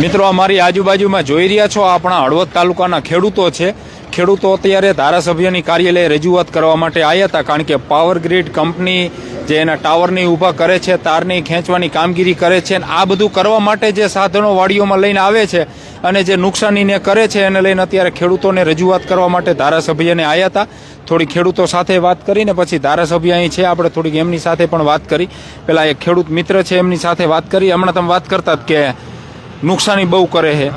મિત્રો, અમારી આજુબાજુમાં જોઈ રહ્યા છો આપણા હળવદ તાલુકાના ખેડૂતો છે. ખેડૂતો અત્યારે ધારાસભ્યની કાર્યાલય રજૂઆત કરવા માટે આવ્યા હતા, કારણ કે પાવર ગ્રીડ કંપની જે એના ટાવરની ઊભા કરે છે, તારની ખેંચવાની કામગીરી કરે છે, અને આ બધું કરવા માટે જે સાધનો વાડીઓમાં લઈને આવે છે અને જે નુકસાનીને કરે છે, એને લઈને અત્યારે ખેડૂતોને રજૂઆત કરવા માટે ધારાસભ્યને આવ્યા હતા. થોડી ખેડૂતો સાથે વાત કરીને પછી ધારાસભ્ય અહીં છે, આપણે થોડીક એમની સાથે પણ વાત કરી. પેલા એક ખેડૂત મિત્ર છે, એમની સાથે વાત કરી. હમણાં તમે વાત કરતા કે નુકસાની બહુ કરે છે.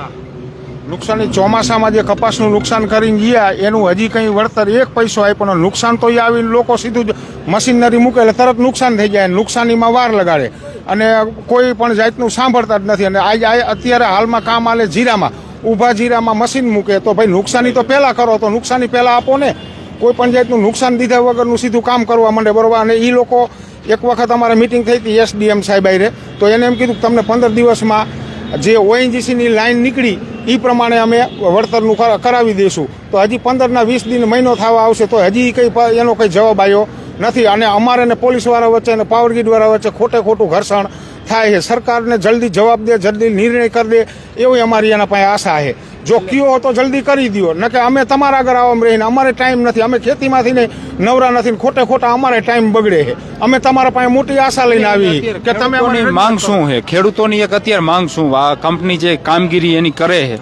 નુકસાની ચોમાસામાં જે કપાસનું નુકસાન કરીને ગયા, એનું હજી કંઈ વળતર એક પૈસો આપ્યો પણ નુકસાન તો એ આવીને લોકો સીધું જ મશીનરી મૂકે, એટલે તરત નુકસાન થઈ જાય, નુકસાનીમાં વાર લગાડે. અને કોઈ પણ જાતનું સાંભળતા જ નથી. અને આજ આ અત્યારે હાલમાં કામ આલે જીરામાં. ઊભા જીરામાં મશીન મૂકે, તો ભાઈ નુકસાની તો પહેલાં કરો, તો નુકસાની પહેલાં આપો ને. કોઈ પણ જાતનું નુકસાન દીધા વગરનું સીધું કામ કરવા માંડે, બરોબર? અને એ લોકો એક વખત અમારે મિટિંગ થઈ હતી એસડીએમ સાહેબ આઈ તો એને એમ કીધું તમને પંદર દિવસમાં જે ઓએનજીસીની લાઇન નીકળી એ પ્રમાણે અમે વળતરનું કરાવી દઈશું. તો હજી પંદરના વીસ દિન મહિનો થવા આવશે, તો હજી કંઈ એનો કંઈ જવાબ આવ્યો નથી. અને અમારે ને પોલીસવાળા વચ્ચે અને પાવરગ્રીડવાળા વચ્ચે ખોટે ખોટું ઘર્ષણ થાય છે. સરકારને જલ્દી જવાબ દે, જલ્દી નિર્ણય કરી દે, એવી અમારી એના પાસે આશા છે. જો કયો તો જલ્દી કરી દ્યો. ન કે અમે તમારા આગળ આવો રહીને અમારે ટાઈમ નથી. અમે ખેતીમાંથી ને નવરા નથી ને ખોટે ખોટા અમારે ટાઈમ બગડે છે. અમે તમારા પાસે મોટી આશા લઈને આવી કે તમે માંગ શું છે? ખેડૂતોની એક અત્યારે માંગ શું? આ કંપની જે કામગીરી એની કરે છે.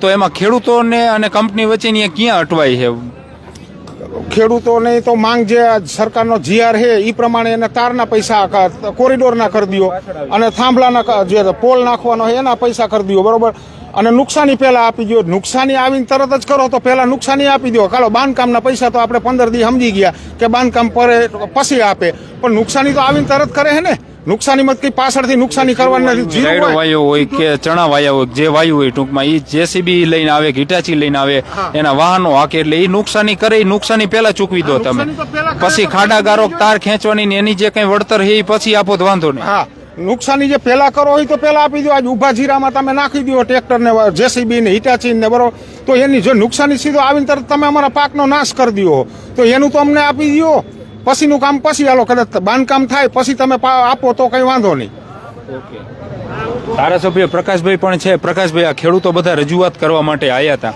તો એમાં ખેડૂતોને અને કંપની વચ્ચેની ક્યાં અટવાય છે? ખેડૂતોને તો માંગ જે સરકારનો જીઆર છે એ પ્રમાણે એને તારના પૈસા કોરિડોરના કરી દો અને થાંભલાના જે પોલ નાખવાનો છે, એના પૈસા કરી દો બરોબર? અને નુકસાની પહેલાં આપી દો નુકસાની આવીને તરત જ કરો તો પહેલાં નુકસાની આપી દો કાલો બાંધકામના પૈસા તો આપણે પંદર દી સમજી ગયા કે બાંધકામ પરે, પછી આપે. પણ નુકસાની તો આવીને તરત કરે છે ને? નુકસાનીમાં કઈ પાછળથી નુકસાની કરવાની નથી. જીરું હોય. વાયો હોય કે ચણા વાયા હોય જે વાયુ હોય ટૂંકમાં એ જેસીબી લઈને આવે હિટાચી લઈને આવે એના વાહનો હાકે એટલે એ નુકસાની કરે એ નુકસાની પહેલા ચૂકવી દો તમે. નુકસાની પછી ખાડા ગારો તાર ખેંચવાની ને એની જે કઈ વળતર છે એ પછી આપો તો વાંધો નહીં. હા નુકસાની જે પેલા કરો હોય તો પેલા આપી દો. આજ ઊભા જીરામાં તમે નાખી દો ટ્રેક્ટર ને જેસીબી ને હિટાચી ને બરોબર તો એની જો નુકસાની સીધો આવીને તરત તમે અમારા પાકનો નાશ કરી દો. તો એનું તો અમને આપી દો. પછીનું કામ પછી આલો કદાચ બાંધકામ થાય પછી તમે પા- આપો તો કઈ વાંધો નહીં. ધારાસભ્ય પ્રકાશભાઈ પણ છે. પ્રકાશભાઈ આ ખેડૂતો બધા રજૂઆત કરવા માટે આવ્યા હતા.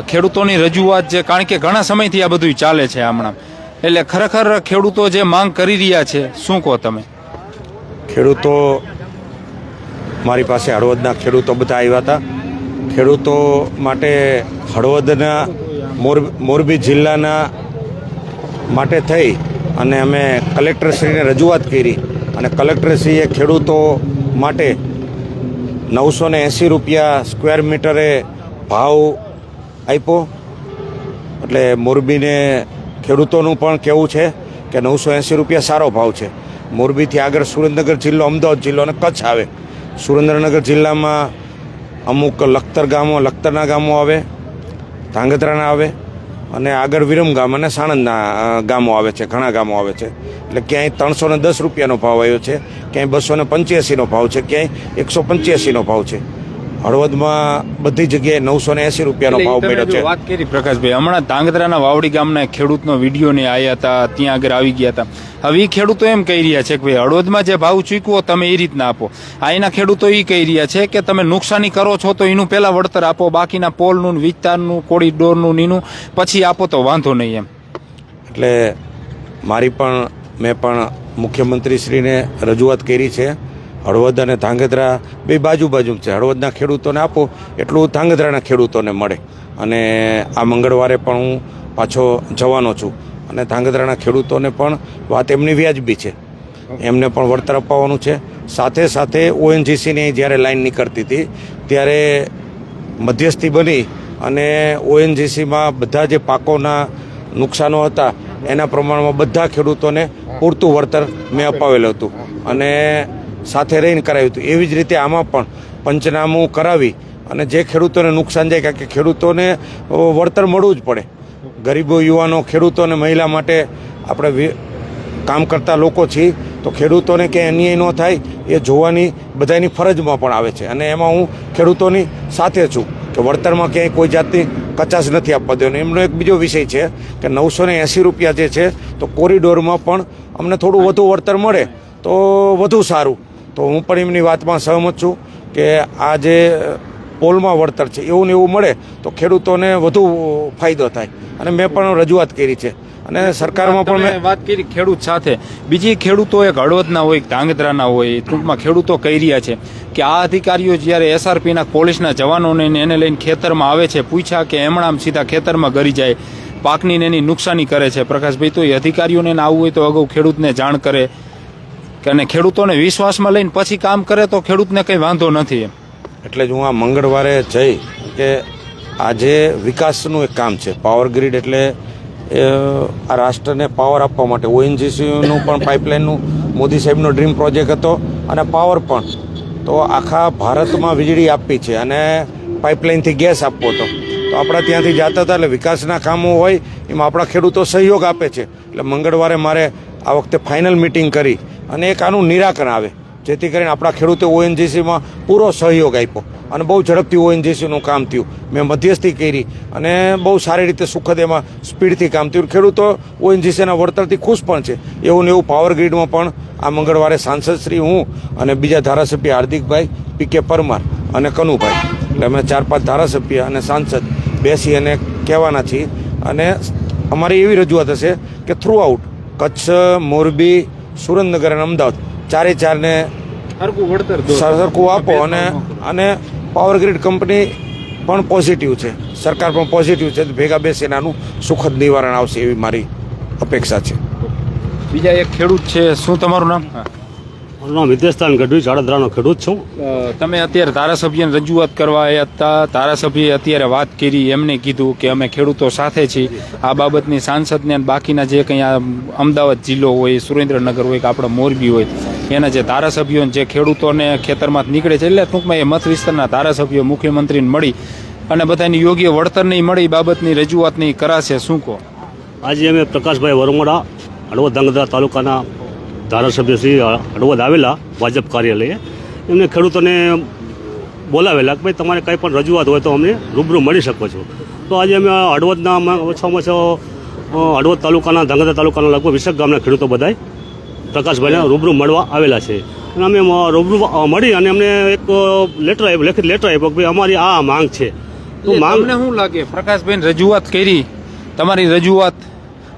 ખેડૂતોની રજૂઆત જે કારણ કે ઘણા સમયથી આ બધું ચાલે છે હમણાં. એટલે ખરેખર ખેડૂતો જે માંગ કરી રહ્યા છે શું કહો તમે? ખેડૂતો મારી પાસે હળવદના ખેડૂતો બધા આવ્યા હતા. ખેડૂતો માટે હળવદના મોર મોરબી જિલ્લાના માટે થઈ અને અમે કલેક્ટરશ્રીને રજૂઆત કરી. અને કલેક્ટરશ્રીએ ખેડૂતો માટે નવસો ને એંસી રૂપિયા સ્ક્વેર મીટરે ભાવ આપ્યો. એટલે મોરબીને ખેડૂતોનું પણ કહેવું છે કે નવસો એંસી રૂપિયા સારો ભાવ છે. મોરબીથી આગળ સુરેન્દ્રનગર જિલ્લો, અમદાવાદ જિલ્લો અને કચ્છ આવે. સુરેન્દ્રનગર જિલ્લામાં અમુક લખતર ગામો, લખતરના ગામો આવે, ધાંગધ્રાના આવે. અને આગળ વિરમ ગામ અને સાણંદના ગામો આવે છે, ઘણા ગામો આવે છે. એટલે ક્યાંય ત્રણસો ને દસ રૂપિયાનો ભાવ આવ્યો છે, ક્યાંય બસો ને પંચ્યાસીનો ભાવ છે, ક્યાંય એકસો પંચ્યાસીનો ભાવ છે. હળવદમાં બધી જગ્યાએ નવસો ને એંસી રૂપિયાનો ભાવ મળ્યો છે. વાત કરી પ્રકાશભાઈ હમણાં ધાંગધ્રાના વાવડી ગામના ખેડૂતનો વીડિયો ને આવ્યા હતા ત્યાં આગળ આવી ગયા હતા. હવે એ ખેડૂતો એમ કહી રહ્યા છે કે ભાઈ હળવદમાં જે ભાવ ચૂકવો તમે એ રીતના આપો. અહીંના ખેડૂતો એ કહી રહ્યા છે કે તમે નુકસાની કરો છો તો એનું પહેલા વળતર આપો બાકીના પોલનું વિસ્તારનું કોરિડોરનું નીનું પછી આપો તો વાંધો નહીં એમ. એટલે મારી પણ મેં પણ મુખ્યમંત્રીશ્રીને રજૂઆત કરી છે. હળવદ અને ધાંગધ્રા બે બાજુ બાજુ છે. હળવદના ખેડૂતોને આપો, એટલું ધાંગધ્રાના ખેડૂતોને મળે. અને આ મંગળવારે પણ હું પાછો જવાનો છું. અને ધાંગધ્રાના ખેડૂતોને પણ વાત એમની વ્યાજબી છે. એમને પણ વળતર અપાવવાનું છે. સાથે સાથે ઓએનજીસીની જ્યારે લાઈન નીકળતી હતી, ત્યારે મધ્યસ્થી બની અને ઓએનજીસીમાં બધા જે પાકોના નુકસાનો હતા, એના પ્રમાણમાં બધા ખેડૂતોને પૂરતું વળતર મેં અપાવેલું હતું. અને સાથે રહીને કરાવ્યું હતું. એવી જ રીતે આમાં પણ પંચનામું કરાવી અને જે ખેડૂતોને નુકસાન જાય, કારણ કે ખેડૂતોને વળતર મળવું જ પડે. ગરીબો યુવાનો, ખેડૂતો અને મહિલા માટે આપણે કામ કરતા લોકો છીએ, તો ખેડૂતોને ક્યાંય અન્યાય ન થાય, એ જોવાની બધાની ફરજમાં પણ આવે છે. અને એમાં હું ખેડૂતોની સાથે છું, કે વળતરમાં ક્યાંય કોઈ જાતની કચાશ નથી આપવા દેવાની. એમનો એક બીજો વિષય છે, કે નવસો ને એંસી રૂપિયા જે છે, તો કોરિડોરમાં પણ અમને થોડું વધુ વળતર મળે, તો વધુ સારું. તો હું પણ એમની વાતમાં સહમત છું કે આ જે પોલમાં વળતર છે એવું ને એવું મળે તો ખેડૂતોને વધુ ફાયદો થાય. અને મેં પણ રજૂઆત કરી છે. અને સરકારમાં પણ મેં વાત કરી ખેડૂત સાથે. બીજી ખેડૂતો એક હળવદના હોય ધાંગધ્રાના હોય ટૂંકમાં ખેડૂતો કહી રહ્યા છે કે આ અધિકારીઓ જ્યારે એસઆરપીના પોલીસના જવાનોને એને લઈને ખેતરમાં આવે છે પૂછ્યા કે એમણામ સીધા ખેતરમાં ગરી જાય પાકની એની નુકસાની કરે છે. પ્રકાશભાઈ તો એ અધિકારીઓને આવું આવવું હોય તો અગાઉ ખેડૂતને જાણ કરે. અને ખેડૂતોને વિશ્વાસમાં લઈને પછી કામ કરે તો ખેડૂતને કંઈ વાંધો નથી એમ. એટલે જ હું આ મંગળવારે જઈ કે આજે વિકાસનું એક કામ છે. પાવર ગ્રીડ એટલે આ રાષ્ટ્રને પાવર આપવા માટે. ઓએનજીસીનું પણ પાઇપલાઇનનું મોદી સાહેબનો ડ્રીમ પ્રોજેક્ટ હતો અને પાવર પણ. તો આખા ભારતમાં વીજળી આપવી છે અને પાઇપલાઇનથી ગેસ આપવો હતો. તો આપણા ત્યાંથી જતા હતા એટલે વિકાસના કામો હોય, એમાં આપણા ખેડૂતો સહયોગ આપે છે. એટલે મંગળવારે મારે આ વખતે ફાઇનલ મિટિંગ કરી. અને એક આનું નિરાકરણ આવે. જેથી કરીને આપણા ખેડૂતે ઓએનજીસીમાં પૂરો સહયોગ આપ્યો અને બહુ ઝડપથી ઓએનજીસીનું કામ થયું. મેં મધ્યસ્થી કરી અને બહુ સારી રીતે સુખદ એમાં સ્પીડથી કામ થયું. ખેડૂતો ઓએનજીસીના વળતરથી ખુશ પણ છે. એવું ને એવું પાવર ગ્રીડમાં પણ આ મંગળવારે સાંસદ શ્રી હું અને બીજા ધારાસભ્ય હાર્દિકભાઈ, પી કે પરમાર અને કનુભાઈ. એટલે અમે ચાર પાંચ ધારાસભ્ય અને સાંસદ બેસી અને કહેવાના છીએ. અને અમારી એવી રજૂઆત હશે કે થ્રુઆઉટ કચ્છ, મોરબી સુરેન્દ્રનગર અને અમદાવાદ. ચારે ચારને સરખું વળતર સરખું આપો અને અને પાવર ગ્રીડ કંપની પણ પોઝિટિવ છે. સરકાર પણ પોઝિટિવ છે. તો ભેગા બેસીને આનું સુખદ નિવારણ આવશે એવી મારી અપેક્ષા છે. બીજા એક ખેડૂત છે. શું તમારું નામ? મારું નામ હિતેશતાન ગઢવી જાડેદ્રાનો ખેડૂત છું. તમે અત્યારે ધારાસભ્યને રજૂઆત કરવા એ હતા. ધારાસભ્યએ અત્યારે વાત કરી એમને કીધું કે અમે ખેડૂતો સાથે છીએ. આ બાબતની સાંસદને બાકીના જે કંઈ આ અમદાવાદ જિલ્લો હોય સુરેન્દ્રનગર હોય કે આપણા મોરબી હોય એના જે ધારાસભ્યોને જે ખેડૂતોને ખેતરમાં નીકળે છે એટલે ટૂંકમાં એ મત વિસ્તારના ધારાસભ્યો મુખ્યમંત્રીને મળી અને બધાની યોગ્ય વળતર નહીં મળી બાબતની રજૂઆત નહીં કરાશે. શું કહો? આજે અમે પ્રકાશભાઈ વરમોડા હળવદ ધંગધ્રા તાલુકાના ધારાસભ્ય શ્રી હળવદ આવેલા ભાજપ કાર્યાલયે. એમને ખેડૂતોને બોલાવેલા કે ભાઈ તમારે કંઈ પણ રજૂઆત હોય તો અમને રૂબરૂ મળી શકો છો. તો આજે અમે હળવદના ઓછામાં ઓછા હળવદ તાલુકાના ધંગધ્રા તાલુકાના લગભગ વીસેક ગામના ખેડૂતો બધાય પ્રકાશભાઈને રૂબરૂ મળવા આવેલા છે. અને અમે રૂબરૂ મળી અને અમને એક લેટર આપ્યો લેખિત લેટર આપ્યો કે ભાઈ અમારી આ માંગ છે. તો માંગને શું લાગે? પ્રકાશભાઈ રજૂઆત કરી. તમારી રજૂઆત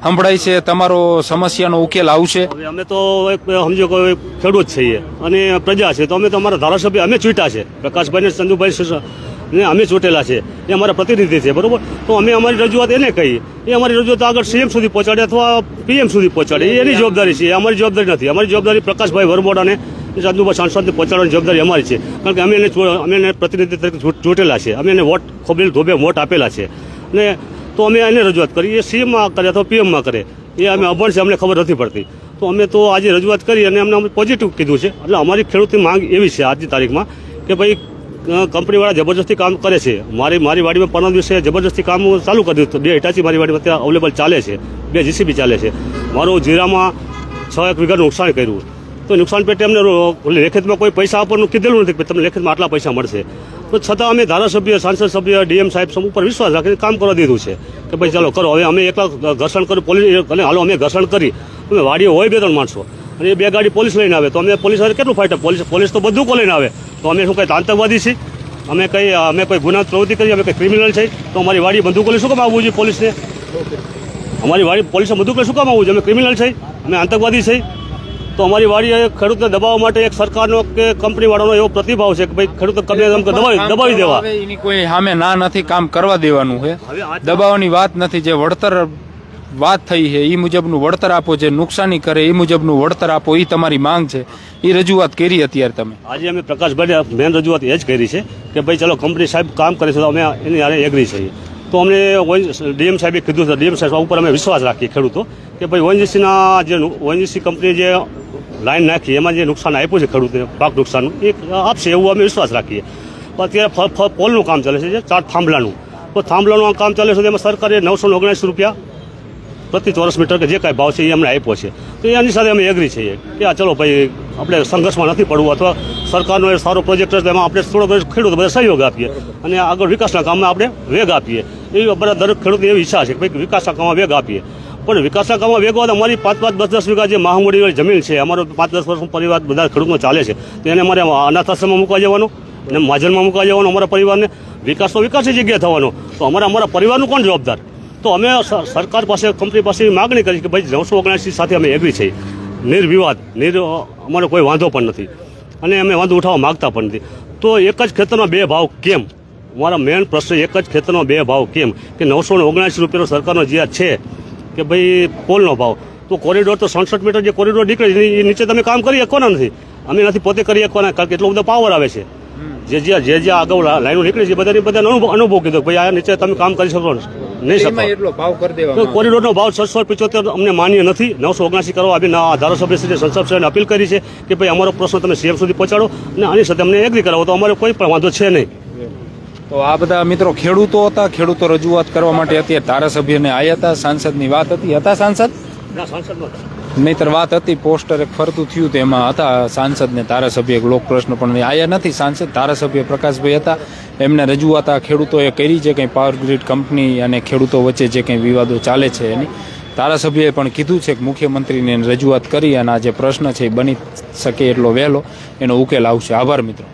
સંભળાય છે, તમારો સમસ્યાનો ઉકેલ આવશે. હવે અમે તો એક, સમજો કે ખેડૂત છીએ અને પ્રજા છે, તો અમે તો અમારા ધારાસભ્ય, અમે ચૂંટ્યા છે. પ્રકાશભાઈ ને ચંદુભાઈ ને અમે ચૂંટેલા છે. એ અમારા પ્રતિનિધિ છે, બરોબર? તો અમે અમારી રજૂઆત એને કહી એ અમારી રજૂઆત આગળ સીએમ સુધી પહોંચાડે અથવા પીએમ સુધી પહોંચાડે. એની જવાબદારી છે અમારી જવાબદારી નથી. અમારી જવાબદારી પ્રકાશભાઈ વરમોડાને ચંદુભાઈ સાંસદને પહોંચાડવાની જવાબદારી અમારી છે. કારણ કે અમે એને અમે એને પ્રતિનિધિ તરીકે ચૂંટેલા છે. અમે એને વોટ ખોબેલ ધોબે વોટ આપેલા છે. ને તો અમે એને રજૂઆત કરી. એ સીએમમાં કરે અથવા પીએમમાં કરે. એ અમે અભણ છે, અમને ખબર નથી પડતી. તો અમે તો આજે રજૂઆત કરી અને અમને પોઝિટિવ કીધું છે. એટલે અમારી ખેડૂતની માંગ એવી છે આજની તારીખમાં કે ભાઈ કંપનીવાળા જબરજસ્તી કામ કરે છે. મારી મારી વાડીમાં પરમ દિવસે જબરજસ્તી કામ ચાલુ કરી દીધું. બે હિટાચી મારી વાડીમાં ત્યાં અવેલેબલ ચાલે છે. બે જીસીબી ચાલે છે. મારું જીરામાં છ, એક વીઘાનું નુકસાન કર્યું. તો નુકસાન પેટે અમને લેખિતમાં કોઈ પૈસા આપવાનું કીધેલું નથી કે તમને લેખિતમાં આટલા પૈસા મળશે. છતાં અમે ધારાસભ્ય, સાંસદ સભ્ય, ડીએમ સાહેબ સૌ ઉપર વિશ્વાસ રાખીને કામ કરવા દીધું છે કે ભાઈ ચાલો કરો, હવે અમે એકલા ઘર્ષણ કરી, પોલીસ, અને હાલો અમે ઘર્ષણ કરી. અમે વાડીઓ હોય બે ત્રણ માણસો. અને એ બે ગાડી પોલીસ લઈને આવે. તો અમે પોલીસ સાથે કેટલું ફાઇટ પોલીસ પોલીસ તો બધું કો લઈને આવે. તો અમે શું કંઈ આતંકવાદી છીએ? અમે કંઈ, અમે કોઈ ગુના પ્રવૃત્તિ કરી અમે કંઈ ક્રિમિનલ છે તો અમારી વાડી બંદૂકો લઈ શું કામ આવવું જોઈએ પોલીસને? અમારી વાડી પોલીસે બંદૂક લઈ શું કામ આવવું જોઈએ? અમે ક્રિમિનલ છે અમે આતંકવાદી છે તો અમારી વાડી ખેડૂતને દબાવવા માટે એક સરકારનો કે કંપની વાળાનો એવો પ્રતિભાવ છે કે ભાઈ ખેડૂત એમ દબાવી દબાવી દેવા. એની કોઈ સામે ના નથી કામ કરવા દેવાનું છે. દબાવવાની વાત નથી જે વળતર વાત થઈ છે એ મુજબનું વળતર આપો જે નુકસાની કરે એ મુજબનું વળતર આપો એ તમારી માંગ છે. એ રજૂઆત કરી અત્યારે તમે. આજે અમે પ્રકાશભાઈ મેન રજૂઆત એ જ કરી છે કે ભાઈ ચલો કંપની સાહેબ કામ કરે છે તો અમે એની હારે એગ્રી છીએ. તો અમને ડીએમ સાહેબે કીધું છે ડીએમ સાહેબ ઉપર અમે વિશ્વાસ રાખીએ ખેડૂતો. કે ભાઈ ઓએનજીસીના જે ઓએનજીસી કંપની જે લાઈન નાખી, એમાં જે નુકસાન આપ્યું છે ખેડૂતને પાક નુકસાનનું, એ આપશે એવું અમે વિશ્વાસ રાખીએ. અત્યારે પોલનું કામ ચાલે છે જે ચાર થાંભલાનું. તો થાંભલાનું કામ ચાલે છે એમાં સરકારે નવસો ઓગણસી રૂપિયા પ્રતિ ચોરસ મીટર કે જે કાંઈ ભાવ છે એ અમને આપ્યો છે. તો એની સાથે અમે એગ્રી છીએ કે આ ચલો ભાઈ, આપણે સંઘર્ષમાં નથી પડવું અથવા સરકારનો એ સારો પ્રોજેક્ટ છે એમાં આપણે થોડો ખેડૂતો બધા સહયોગ આપીએ અને આગળ વિકાસના કામમાં આપણે વેગ આપીએ. એવી બધા દરેક ખેડૂતની એવી ઈચ્છા છે કે ભાઈ વિકાસના કામમાં વેગ આપીએ. પણ વિકાસના કામમાં વેગ અમારી પાંચ પાંચ દસ દસ વીઘા જે મહામૂડીવાળી જમીન છે, અમારો પાંચ દસ વર્ષનો પરિવાર બધા ખેડૂતનો ચાલે છે, તો એને અમારે અનાથ મૂકવા જવાનો અને માજરમાં મૂકવા જવાનું અમારા પરિવારને. વિકાસનો વિકાસ જગ્યાએ થવાનો. તો અમારા અમારા પરિવારનું કોણ જવાબદાર? તો અમે સરકાર પાસે, કંપની પાસે માગણી કરી કે ભાઈ નવસો ઓગણસી સાથે અમે એગ્રી છીએ નિર્વિવાદ, નિર, અમારો કોઈ વાંધો પણ નથી. અને અમે વાંધો ઉઠાવવા માગતા પણ નથી. તો એક જ ખેતરનો બે ભાવ કેમ? મારા મેઇન પ્રશ્ન એક જ ખેતરનો બે ભાવ કેમ? કે નવસો ઓગણસી રૂપિયાનો સરકારનો જે છે કે ભાઈ પોલનો ભાવ. તો કોરિડોર તો સડસઠ મીટર જે કોરિડોર નીકળે છે એ નીચે તમે કામ કરી શકવાના નથી. અમે નથી પોતે કરી શકવાના કારણ કે એટલો બધો પાવર આવે છે. જે જે જે જે આગળ લાઈનો નીકળી છે બધાની બધાને અનુભવ કીધો કે ભાઈ આ નીચે તમે કામ કરી શકો નહીં શકો કરી કોરિડોરનો ભાવ છસો પિચોતેર અમને માન્ય નથી. નવસો ઓગણસી કરવા અમે આ ધારાસભ્યશ્રી સંસદ સભ્યને અપીલ કરી છે કે ભાઈ અમારો પ્રશ્ન તમે સીએમ સુધી પહોંચાડો અને આની સાથે અમને એગ્રી કરાવો. તો અમારે કોઈ પણ વાંધો છે નહીં. તો આ બધા મિત્રો ખેડૂતો હતા. ખેડૂતો રજૂઆત કરવા માટે અત્યારે ધારાસભ્યને આયા હતા. સાંસદની વાત હતી. હતા સાંસદ? નહીતર વાત હતી પોસ્ટર એક ફરતું થયું તો એમાં હતા. સાંસદ ને ધારાસભ્ય એક લોક પ્રશ્ન પણ આવ્યા નથી. સાંસદ ધારાસભ્ય પ્રકાશભાઈ હતા. એમને રજૂઆત આ ખેડૂતોએ કરી છે કંઈ પાવર ગ્રીડ કંપની અને ખેડૂતો વચ્ચે જે કંઈ વિવાદો ચાલે છે એની. ધારાસભ્યએ પણ કીધું છે કે મુખ્યમંત્રીને રજૂઆત કરી અને આ જે પ્રશ્ન છે એ બની શકે એટલો વહેલો. એનો ઉકેલ આવશે. આભાર મિત્રો.